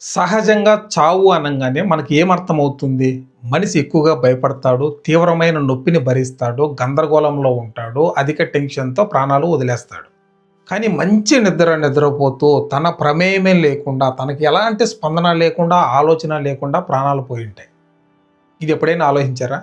సహజంగా చావు అనగానే మనకి ఏమర్థమవుతుంది? మనిషి ఎక్కువగా భయపడతాడు తీవ్రమైన నొప్పిని భరిస్తాడు గందరగోళంలో ఉంటాడు అధిక టెన్షన్తో ప్రాణాలు వదిలేస్తాడు. కానీ మంచి నిద్ర నిద్రపోతూ తన ప్రమేయమే లేకుండా తనకి ఎలాంటి స్పందన లేకుండా ఆలోచన లేకుండా ప్రాణాలు పోయి ఉంటాయి ఇది ఎప్పుడైనా ఆలోచించారా?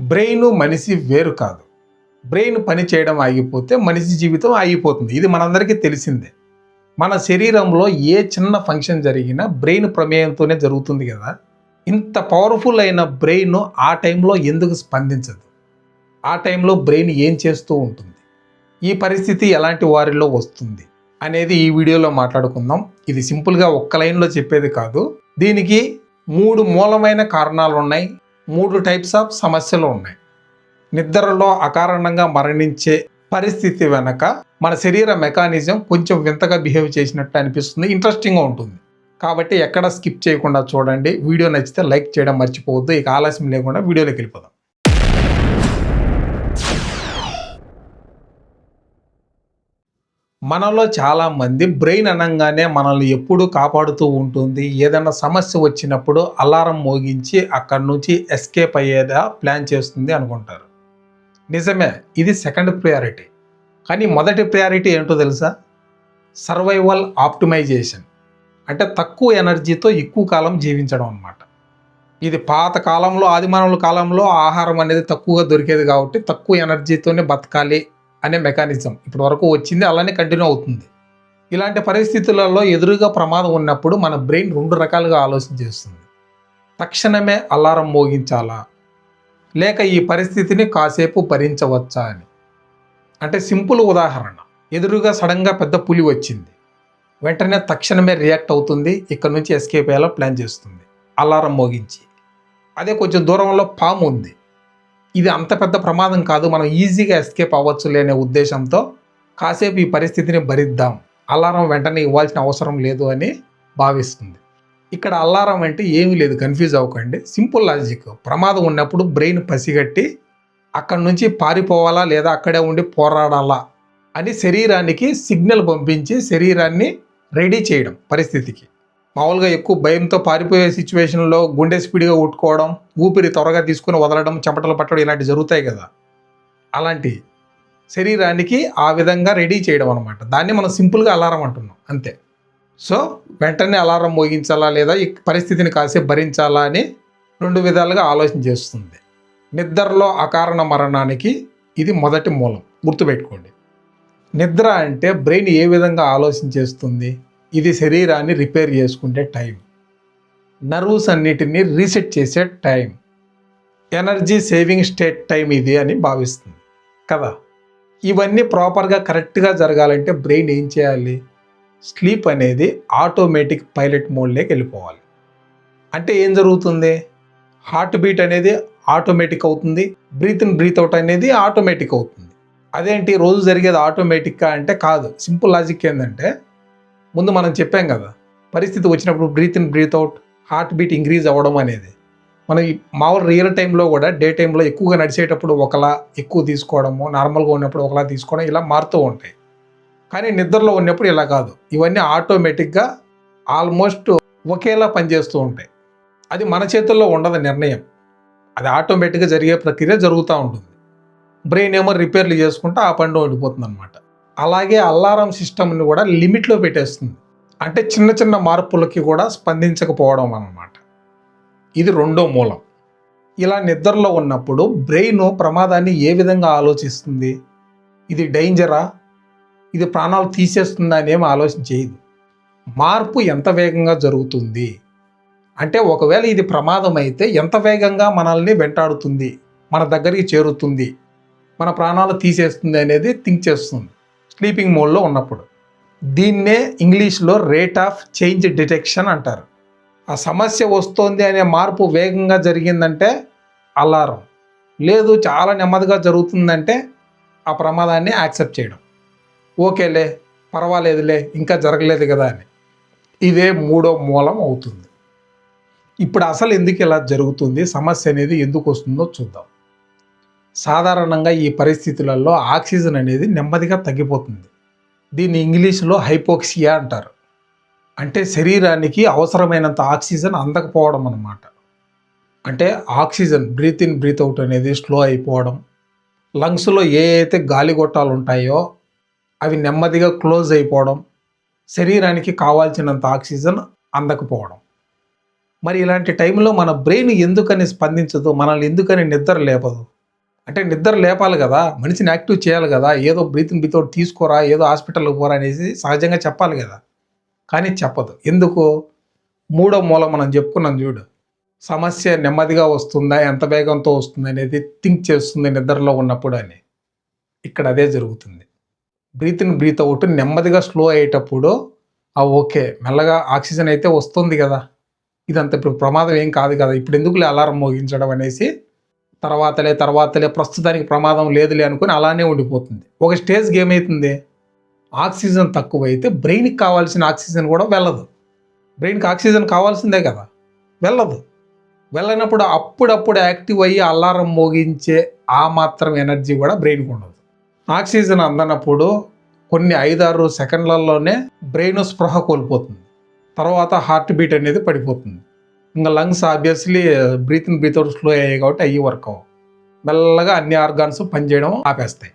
బ్రెయిన్ మనిషి వేరు కాదు. బ్రెయిన్ పని చేయడం ఆగిపోతే మనిషి జీవితం ఆగిపోతుంది. ఇది మనందరికీ తెలిసిందే. మన శరీరంలో ఏ చిన్న ఫంక్షన్ జరిగినా బ్రెయిన్ ప్రమేయంతోనే జరుగుతుంది కదా. ఇంత పవర్ఫుల్ అయిన బ్రెయిన్ ఆ టైంలో ఎందుకు స్పందించదు? ఆ టైంలో బ్రెయిన్ ఏం చేస్తూ ఉంటుంది? ఈ పరిస్థితి ఎలాంటి వారిలో వస్తుంది? అనేది ఈ వీడియోలో మాట్లాడుకుందాం. ఇది సింపుల్గా ఒక్క లైన్లో చెప్పేది కాదు. దీనికి మూడు మూలమైన కారణాలు ఉన్నాయి. మూడు టైప్స్ ఆఫ్ సమస్యలు ఉన్నాయి. నిద్రలో అకారణంగా మరణించే పరిస్థితి వెనక మన శరీర మెకానిజం కొంచెం వింతగా బిహేవ్ చేసినట్టు అనిపిస్తుంది ఇంట్రెస్టింగ్గా ఉంటుంది. కాబట్టి ఎక్కడ స్కిప్ చేయకుండా చూడండి. వీడియో నచ్చితే లైక్ చేయడం మర్చిపోవద్దు. ఇక ఆలస్యం లేకుండా వీడియోలోకి వెళ్ళిపోదాం. మనలో చాలామంది బ్రెయిన్ అనగానే మనల్ని ఎప్పుడూ కాపాడుతూ ఉంటుంది. ఏదైనా సమస్య వచ్చినప్పుడు అలారం మోగించి అక్కడి నుంచి ఎస్కేప్ అయ్యేదా ప్లాన్ చేస్తుంది అనుకుంటారు. నిజమే ఇది సెకండ్ ప్రయారిటీ కానీ మొదటి ప్రయారిటీ ఏంటో తెలుసా? సర్వైవల్ ఆప్టిమైజేషన్ అంటే తక్కువ ఎనర్జీతో ఎక్కువ కాలం జీవించడం అనమాట ఇది పాత కాలంలో ఆదిమానవుల కాలంలో ఆహారం అనేది తక్కువగా దొరికేది కాబట్టి తక్కువ ఎనర్జీతోనే బతకాలి అనే మెకానిజం ఇప్పటి వరకు వచ్చింది అలానే కంటిన్యూ అవుతుంది. ఇలాంటి పరిస్థితులలో ఎదురుగా ప్రమాదం ఉన్నప్పుడు మన బ్రెయిన్ రెండు రకాలుగా ఆలోచన చేస్తుంది. తక్షణమే అలారం మోగించాలా? లేక ఈ పరిస్థితిని కాసేపు భరించవచ్చా అని. అంటే సింపుల్ ఉదాహరణ. ఎదురుగా సడన్గా పెద్ద పులి వచ్చింది. వెంటనే తక్షణమే రియాక్ట్ అవుతుంది. ఇక్కడ నుంచి ఎస్కేప్ అయ్యేలా ప్లాన్ చేస్తుంది. అలారం మోగించి. అదే కొంచెం దూరంలో పాము ఉంది. ఇది అంత పెద్ద ప్రమాదం కాదు. మనం ఈజీగా ఎస్కేప్ అవ్వచ్చు లేనే ఉద్దేశంతో కాసేపు ఈ పరిస్థితిని భరిద్దాం. అలారం వెంటనే ఇవ్వాల్సిన అవసరం లేదు అని భావిస్తుంది. ఇక్కడ అలారం అంటే ఏమీ లేదు. కన్ఫ్యూజ్ అవ్వకండి. Simple logic. ప్రమాదం ఉన్నప్పుడు బ్రెయిన్ పసిగట్టి అక్కడి నుంచి పారిపోవాలా లేదా అక్కడే ఉండి పోరాడాలా అని శరీరానికి సిగ్నల్ పంపించి శరీరాన్ని రెడీ చేయడం పరిస్థితికి. మామూలుగా ఎక్కువ భయంతో పారిపోయే సిచ్యువేషన్లో గుండె స్పీడ్గా ఉట్టుకోవడం ఊపిరి త్వరగా తీసుకుని వదలడం చెమటలు పట్టడం ఇలాంటివి జరుగుతాయి కదా. అలాంటి శరీరానికి ఆ విధంగా రెడీ చేయడం అనమాట దాన్ని మనం సింపుల్గా అలారం అంటున్నాం. అంతే. సో వెంటనే అలారం మోగించాలా లేదా ఈ పరిస్థితిని కాసేపు భరించాలా అని రెండు విధాలుగా ఆలోచన చేస్తుంది. నిద్రలో అకారణ మరణానికి ఇది మొదటి మూలం. గుర్తుపెట్టుకోండి. నిద్ర అంటే బ్రెయిన్ ఏ విధంగా ఆలోచన చేస్తుంది? ఇది శరీరాన్ని రిపేర్ చేసుకుంటే టైం. నర్వ్స్ అన్నిటినీ రీసెట్ చేసే time. Energy saving state time ఇది అని భావిస్తుంది. కదా? ఇవన్నీ ప్రాపర్గా కరెక్ట్గా జరగాలంటే బ్రెయిన్ ఏం చేయాలి? స్లీప్ అనేది ఆటోమేటిక్ పైలట్ మోడ్లోకి వెళ్ళిపోవాలి. అంటే ఏం జరుగుతుంది? హార్ట్ బీట్ అనేది ఆటోమేటిక్ అవుతుంది. బ్రీత్ ఇన్ బ్రీత్ అవుట్ అనేది ఆటోమేటిక్ అవుతుంది. అదేంటి? రోజు జరిగేది ఆటోమేటిక్గా అంటే కాదు. సింపుల్ లాజిక్ ఏంటంటే ముందు మనం చెప్పాం కదా పరిస్థితి వచ్చినప్పుడు breath in breath out heart beat increase అవ్వడం అనేది. మనం మామూలు రియల్ టైంలో కూడా డే టైంలో ఎక్కువగా నడిచేటప్పుడు ఒకలా ఎక్కువ తీసుకోవడము నార్మల్గా ఉన్నప్పుడు ఒకలా తీసుకోవడం ఇలా మారుతూ ఉంటాయి. కానీ నిద్రలో ఉన్నప్పుడు ఇలా కాదు. ఇవన్నీ ఆటోమేటిక్గా ఆల్మోస్ట్ ఒకేలా పనిచేస్తూ ఉంటాయి. అది మన చేతుల్లో ఉండదు నిర్ణయం. అది ఆటోమేటిక్గా జరిగే ప్రక్రియ జరుగుతూ ఉంటుంది. బ్రెయిన్ ఏమో రిపేర్లు చేసుకుంటే ఆ పండు ఉండిపోతుంది అనమాట అలాగే అలారం సిస్టమ్ని కూడా లిమిట్లో పెట్టేస్తుంది. అంటే చిన్న చిన్న మార్పులకి కూడా స్పందించకపోవడం అన్నమాట. ఇది రెండో మూలం. ఇలా నిద్రలో ఉన్నప్పుడు బ్రెయిన్ ప్రమాదాన్ని ఏ విధంగా ఆలోచిస్తుంది? ఇది డేంజరా? ఇది ప్రాణాలు తీసేస్తుందా అని ఏమి ఆలోచన చేయదు. మార్పు ఎంత వేగంగా జరుగుతుంది? అంటే ఒకవేళ ఇది ప్రమాదం అయితే ఎంత వేగంగా మనల్ని వెంటాడుతుంది మన దగ్గరికి చేరుతుంది మన ప్రాణాలు తీసేస్తుంది అనేది థింక్ చేస్తుంది స్లీపింగ్ మోడ్లో ఉన్నప్పుడు. దీన్నే ఇంగ్లీష్లో రేట్ ఆఫ్ చేంజ్ డిటెక్షన్ అంటారు. ఆ సమస్య వస్తోంది అనే మార్పు వేగంగా జరిగిందంటే అలారం. లేదు చాలా నెమ్మదిగా జరుగుతుందంటే ఆ ప్రమాదాన్ని యాక్సెప్ట్ చేయడం. ఓకేలే పర్వాలేదులే ఇంకా జరగలేదు కదా అని. ఇదే మూడో మూలం అవుతుంది. ఇప్పుడు అసలు ఎందుకు ఇలా జరుగుతుంది సమస్య అనేది ఎందుకు వస్తుందో చూద్దాం. సాధారణంగా ఈ పరిస్థితులలో ఆక్సిజన్ అనేది నెమ్మదిగా తగ్గిపోతుంది. దీన్ని ఇంగ్లీష్లో హైపోక్సియా అంటారు. అంటే శరీరానికి అవసరమైనంత ఆక్సిజన్ అందకపోవడం అన్నమాట. అంటే oxygen breath in breath out అనేది స్లో అయిపోవడం. లంగ్స్లో ఏ అయితే గాలి గొట్టాలు ఉంటాయో అవి నెమ్మదిగా క్లోజ్ అయిపోవడం. శరీరానికి కావాల్సినంత ఆక్సిజన్ అందకపోవడం. మరి ఇలాంటి టైంలో మన బ్రెయిన్ ఎందుకని స్పందించదు? మనల్ని ఎందుకని నిద్ర లేపదు? అంటే నిద్ర లేపాలి కదా మనిషిని యాక్టివ్ చేయాలి కదా ఏదో బ్రీతింగ్ బ్రీత్ అవుట్ తీసుకోరా ఏదో హాస్పిటల్కి పోరా అనేసి సహజంగా చెప్పాలి కదా. కానీ చెప్పదు. ఎందుకు? మూడో మూల మనం చెప్పుకున్నాం చూడు. సమస్య నెమ్మదిగా వస్తుందా ఎంత వేగంతో వస్తుంది అనేది థింక్ చేస్తుంది నిద్రలో ఉన్నప్పుడు అని. ఇక్కడ అదే జరుగుతుంది. బ్రీత్ ఇన్ బ్రీత్ అవుట్ నెమ్మదిగా స్లో అయ్యేటప్పుడు ఆ ఓకే మెల్లగా ఆక్సిజన్ అయితే వస్తుంది కదా. ఇదంత ఇప్పుడు ప్రమాదం ఏం కాదు కదా ఇప్పుడు ఎందుకులే అలారం మోగించడం అనేసి తర్వాతలే తర్వాతలే ప్రస్తుతానికి ప్రమాదం లేదులే అనుకుని అలానే ఉండిపోతుంది. ఒక స్టేజ్కి ఏమవుతుంది ఆక్సిజన్ తక్కువైతే బ్రెయిన్కి కావాల్సిన ఆక్సిజన్ కూడా వెళ్ళదు. బ్రెయిన్కి ఆక్సిజన్ కావాల్సిందే కదా వెళ్ళదు. వెళ్ళనప్పుడు అప్పుడప్పుడు యాక్టివ్ అయ్యి అలారం మోగించే ఆ మాత్రం ఎనర్జీ కూడా బ్రెయిన్కి ఉండదు. ఆక్సిజన్ అందనప్పుడు కొన్ని ఐదారు సెకండ్లలోనే బ్రెయిన్ స్పృహ కోల్పోతుంది. తర్వాత హార్ట్ బీట్ అనేది పడిపోతుంది. ఇంకా lungs obviously breath in breath out slow అయ్యాయి కాబట్టి అయ్యి వర్క్ అవ్వవు. మెల్లగా అన్ని ఆర్గాన్స్ పనిచేయడం ఆపేస్తాయి.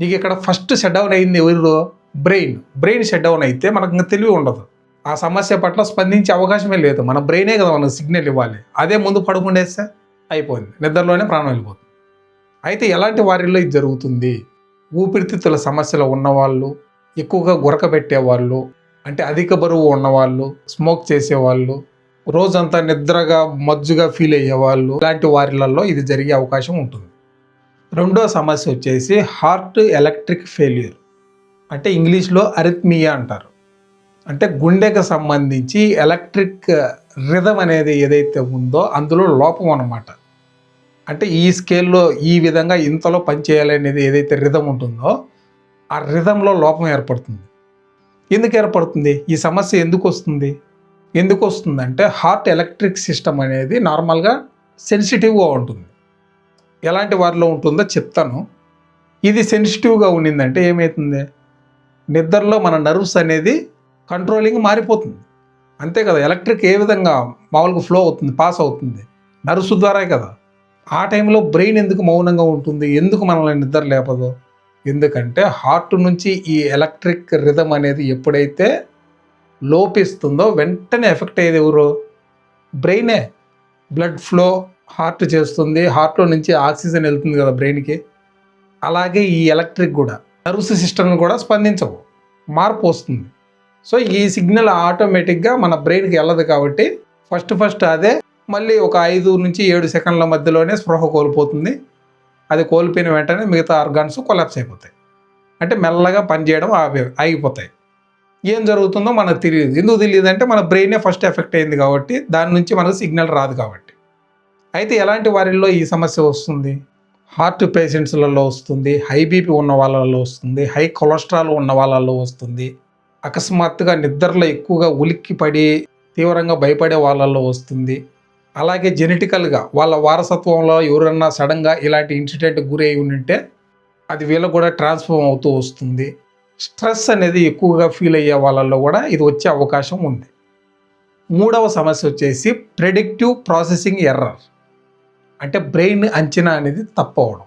నీకు ఇక్కడ ఫస్ట్ షట్ డౌన్ అయింది ఎవరు? బ్రెయిన్ బ్రెయిన్ షట్ డౌన్ అయితే మనకు ఇంకా తెలివి ఉండదు. ఆ సమస్య పట్ల స్పందించే అవకాశమే లేదు. మన బ్రెయినే కదా మనకు సిగ్నల్ ఇవ్వాలి. అదే ముందు పడుకుండేస్తే అయిపోయింది. నిద్రలోనే ప్రాణం వెళ్ళిపోతుంది. అయితే ఎలాంటి వారిలో ఇది జరుగుతుంది? ఊపిరితిత్తుల సమస్యలు ఉన్నవాళ్ళు ఎక్కువగా గురక పెట్టేవాళ్ళు అంటే అధిక బరువు ఉన్నవాళ్ళు స్మోక్ చేసేవాళ్ళు రోజంతా నిద్రగా మజ్జుగా ఫీల్ అయ్యేవాళ్ళు ఇలాంటి వారిలలో ఇది జరిగే అవకాశం ఉంటుంది. రెండో సమస్య వచ్చేసి హార్ట్ ఎలక్ట్రిక్ ఫెయిల్యూర్ అంటే ఇంగ్లీష్లో అరిత్మియా అంటారు. అంటే గుండెకు సంబంధించి ఎలక్ట్రిక్ రిధం అనేది ఏదైతే ఉందో అందులో లోపం అన్నమాట. అంటే ఈ స్కేల్లో ఈ విధంగా ఇంతలో పనిచేయాలనేది ఏదైతే రిధం ఉంటుందో ఆ రిధంలో లోపం ఏర్పడుతుంది. ఎందుకు ఏర్పడుతుంది? ఈ సమస్య ఎందుకు వస్తుంది? ఎందుకు వస్తుందంటే హార్ట్ ఎలక్ట్రిక్ సిస్టమ్ అనేది నార్మల్గా సెన్సిటివ్గా ఉంటుంది. ఎలాంటి వారిలో ఉంటుందో చెప్తాను. ఇది సెన్సిటివ్గా ఉండిందంటే ఏమవుతుంది నిద్రలో మన నర్వ్స్ అనేది కంట్రోలింగ్ మారిపోతుంది. అంతే కదా ఎలక్ట్రిక్ ఏ విధంగా మామూలుగా ఫ్లో అవుతుంది పాస్ అవుతుంది? నర్వ్స్ ద్వారా కదా. ఆ టైంలో బ్రెయిన్ ఎందుకు మౌనంగా ఉంటుంది? ఎందుకు మనల్ని నిద్ర లేపదు? ఎందుకంటే హార్ట్ నుంచి ఈ ఎలక్ట్రిక్ రిథం అనేది ఎప్పుడైతే లోపిస్తుందో వెంటనే ఎఫెక్ట్ అయ్యేది ఎవరు? బ్రెయినే బ్లడ్ ఫ్లో హార్ట్ చేస్తుంది. హార్ట్లో నుంచి ఆక్సిజన్ వెళ్తుంది కదా బ్రెయిన్కి అలాగే ఈ ఎలక్ట్రిక్ కూడా. నర్వ్స్ సిస్టమ్ కూడా స్పందించవు. మార్పు వస్తుంది. సో ఈ సిగ్నల్ ఆటోమేటిక్గా మన బ్రెయిన్కి వెళ్ళదు కాబట్టి ఫస్ట్ ఫస్ట్ అదే మళ్ళీ ఒక ఐదు నుంచి ఏడు సెకండ్ల మధ్యలోనే స్పృహ కోల్పోతుంది. అది కోల్పోయిన వెంటనే మిగతా ఆర్గాన్స్ కొలాప్స్ అయిపోతాయి. అంటే మెల్లగా పనిచేయడం ఆపి ఆగిపోతాయి. ఏం జరుగుతుందో మనకు తెలియదు. ఎందుకు తెలియదు అంటే మన బ్రెయినే ఫస్ట్ ఎఫెక్ట్ అయింది కాబట్టి దాని నుంచి మనకు సిగ్నల్ రాదు కాబట్టి. అయితే ఎలాంటి వారిల్లో ఈ సమస్య వస్తుంది? హార్ట్ పేషెంట్స్లలో వస్తుంది హై బీపీ ఉన్న వాళ్ళలో వస్తుంది హై కొలెస్ట్రాల్ ఉన్న వాళ్ళలో వస్తుంది అకస్మాత్తుగా నిద్రలో ఎక్కువగా ఉలిక్కి పడి తీవ్రంగా భయపడే వాళ్ళల్లో వస్తుంది. అలాగే జెనెటికల్గా వాళ్ళ వారసత్వంలో ఎవరన్నా సడన్గా ఇలాంటి ఇన్సిడెంట్ గురి అయి ఉంటే అది వీళ్ళకు కూడా ట్రాన్స్ఫార్మ్ అవుతూ వస్తుంది. స్ట్రెస్ అనేది ఎక్కువగా ఫీల్ అయ్యే వాళ్ళల్లో కూడా ఇది వచ్చే అవకాశం ఉంది. మూడవ సమస్య వచ్చేసి ప్రెడిక్టివ్ ప్రాసెసింగ్ ఎర్రర్ అంటే బ్రెయిన్ అంచనా అనేది తప్పవడం.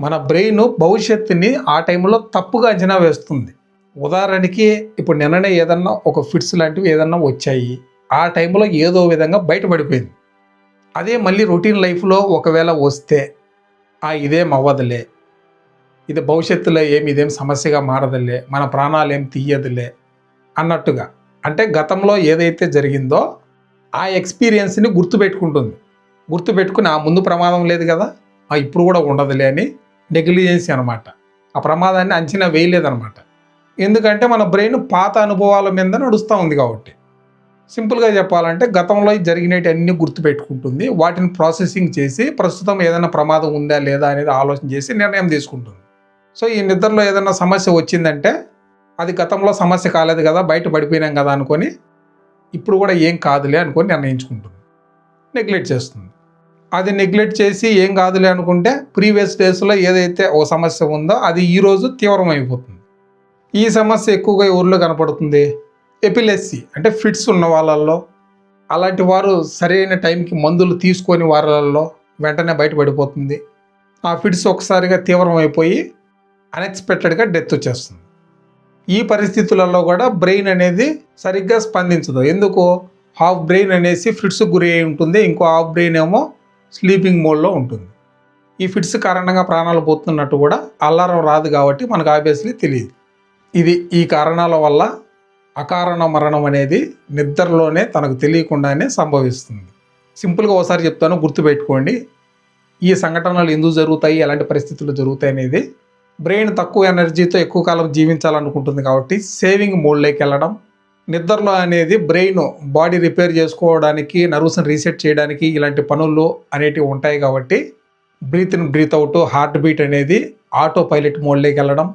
మన బ్రెయిన్ భవిష్యత్తుని ఆ టైంలో తప్పుగా అంచనా వేస్తుంది. ఉదాహరణకి ఇప్పుడు నిన్ననే ఏదన్నా ఒక ఫిట్స్ లాంటివి ఏదన్నా వచ్చాయి. ఆ టైంలో ఏదో విధంగా బయటపడిపోయింది. అదే మళ్ళీ రొటీన్ లైఫ్లో ఒకవేళ వస్తే ఆ ఇదేం అవ్వదులే ఇది భవిష్యత్తులో ఏమి ఇదేం సమస్యగా మారదులే. మన ప్రాణాలు ఏం తీయదులే అన్నట్టుగా. అంటే గతంలో ఏదైతే జరిగిందో ఆ ఎక్స్పీరియన్స్ని గుర్తుపెట్టుకుంటుంది. గుర్తుపెట్టుకుని ఆ ముందు ప్రమాదం లేదు కదా ఆ ఇప్పుడు కూడా ఉండదులే అని నెగ్లిజెన్సీ అనమాట. ఆ ప్రమాదాన్ని అంచనా వేయలేదన్నమాట ఎందుకంటే మన బ్రెయిన్ పాత అనుభవాల మీద నడుస్తూ ఉంది కాబట్టి. సింపుల్గా చెప్పాలంటే గతంలో జరిగినవి గుర్తుపెట్టుకుంటుంది. వాటిని ప్రాసెసింగ్ చేసి ప్రస్తుతం ఏదైనా ప్రమాదం ఉందా లేదా అనేది ఆలోచన చేసి నిర్ణయం తీసుకుంటుంది. సో ఈ నిద్రలో ఏదైనా సమస్య వచ్చిందంటే అది గతంలో సమస్య కాలేదు కదా బయట పడిపోయినాం కదా అనుకొని ఇప్పుడు కూడా ఏం కాదులే అనుకొని నిర్ణయించుకుంటుంది. నెగ్లెక్ట్ చేస్తుంది. అది నెగ్లెక్ట్ చేసి ఏం కాదులే అనుకుంటే ప్రీవియస్ డేస్లో ఏదైతే ఓ సమస్య ఉందో అది ఈరోజు తీవ్రమైపోతుంది. ఈ సమస్య ఎక్కువగా ఊర్లో కనపడుతుంది? ఎపిలెస్సీ అంటే ఫిట్స్ ఉన్న వాళ్ళల్లో అలాంటి వారు సరైన టైంకి మందులు తీసుకొని వారాలలో వెంటనే బయటపడిపోతుంది. ఆ ఫిట్స్ ఒకసారిగా తీవ్రమైపోయి అన్ఎక్స్పెక్టెడ్గా డెత్ వచ్చేస్తుంది. ఈ పరిస్థితులలో కూడా బ్రెయిన్ అనేది సరిగ్గా స్పందించదు. ఎందుకు? హాఫ్ బ్రెయిన్ అనేసి ఫిట్స్ గురి అయి ఉంటుంది ఇంకో హాఫ్ బ్రెయిన్ ఏమో స్లీపింగ్ మోడ్లో ఉంటుంది. ఈ ఫిట్స్ కారణంగా ప్రాణాలు పోతున్నట్టు కూడా అల్లారం రాదు కాబట్టి మనకు ఆబ్వియస్లీ తెలియదు. ఇది ఈ కారణాల వల్ల అకారణ మరణం అనేది నిద్రలోనే తనకు తెలియకుండానే సంభవిస్తుంది. సింపుల్గా ఒకసారి చెప్తాను గుర్తుపెట్టుకోండి. ఈ సంఘటనలు ఎందుకు జరుగుతాయి ఎలాంటి పరిస్థితులు జరుగుతాయి అనేది బ్రెయిన్ తక్కువ ఎనర్జీతో ఎక్కువ కాలం జీవించాలనుకుంటుంది కాబట్టి సేవింగ్ మోడ్లోకి వెళ్ళడం నిద్రలో అనేది బ్రెయిన్ బాడీ రిపేర్ చేసుకోవడానికి నర్వ్స్ని రీసెట్ చేయడానికి ఇలాంటి పనులు అనేటివి ఉంటాయి కాబట్టి breath in breath out heart beat అనేది ఆటో పైలట్ మోడ్లోకి వెళ్ళడం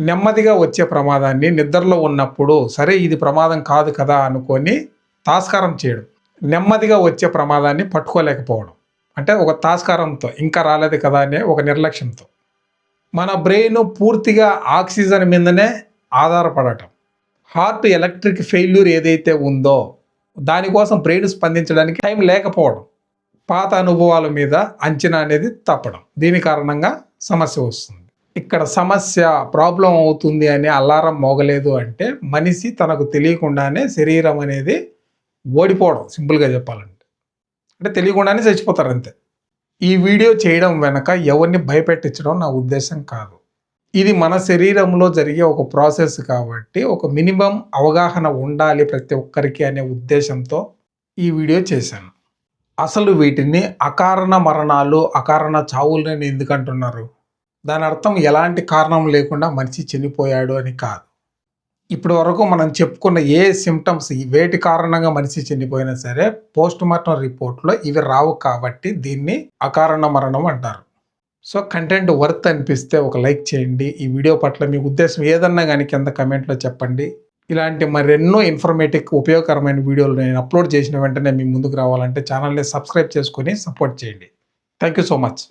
నెమ్మదిగా వచ్చే ప్రమాదాన్ని నిద్రలో ఉన్నప్పుడు సరే ఇది ప్రమాదం కాదు కదా అనుకొని తాస్కారం చేయడం. నెమ్మదిగా వచ్చే ప్రమాదాన్ని పట్టుకోలేకపోవడం. అంటే ఒక తాస్కారంతో ఇంకా రాలేదు కదా అనే ఒక నిర్లక్ష్యంతో. మన బ్రెయిన్ పూర్తిగా ఆక్సిజన్ మీదనే ఆధారపడటం. హార్ట్ ఎలక్ట్రిక్ ఫెయిల్యూర్ ఏదైతే ఉందో దానికోసం బ్రెయిన్ స్పందించడానికి టైం లేకపోవడం. పాత అనుభవాల మీద అంచనా అనేది తప్పడం. దీని కారణంగా సమస్య వస్తుంది. ఇక్కడ సమస్య ప్రాబ్లం అవుతుంది అని అలారం మోగలేదు అంటే మనిషి తనకు తెలియకుండానే శరీరం అనేది ఓడిపోవడం సింపుల్గా చెప్పాలంటే. అంటే తెలియకుండానే చచ్చిపోతారు అంతే. ఈ వీడియో చేయడం వెనక ఎవరిని భయపెట్టించడం నా ఉద్దేశం కాదు. ఇది మన శరీరంలో జరిగే ఒక ప్రాసెస్ కాబట్టి ఒక మినిమం అవగాహన ఉండాలి ప్రతి ఒక్కరికి అనే ఉద్దేశంతో ఈ వీడియో చేశాను. అసలు వీటిని అకారణ మరణాలు అకారణ చావులని ఎందుకంటున్నారు దాని అర్థం ఎలాంటి కారణం లేకుండా మనిషి చనిపోయాడు అని కాదు. ఇప్పటి వరకు మనం చెప్పుకున్న ఏ సిమ్టమ్స్ వేటి కారణంగా మనిషి చనిపోయినా సరే పోస్ట్ మార్టం రిపోర్ట్లో ఇవి రావు కాబట్టి దీన్ని అకారణ మరణం అంటారు. సో కంటెంట్ వర్త్ అనిపిస్తే ఒక లైక్ చేయండి. ఈ వీడియో పట్ల మీ ఉద్దేశం ఏదన్నా కానీ కింద కమెంట్లో చెప్పండి. ఇలాంటి మరెన్నో ఇన్ఫర్మేటివ్ ఉపయోగకరమైన వీడియోలు నేను అప్లోడ్ చేసిన వెంటనే మీ ముందుకు రావాలంటే ఛానల్ని సబ్స్క్రైబ్ చేసుకొని సపోర్ట్ చేయండి. Thank you so much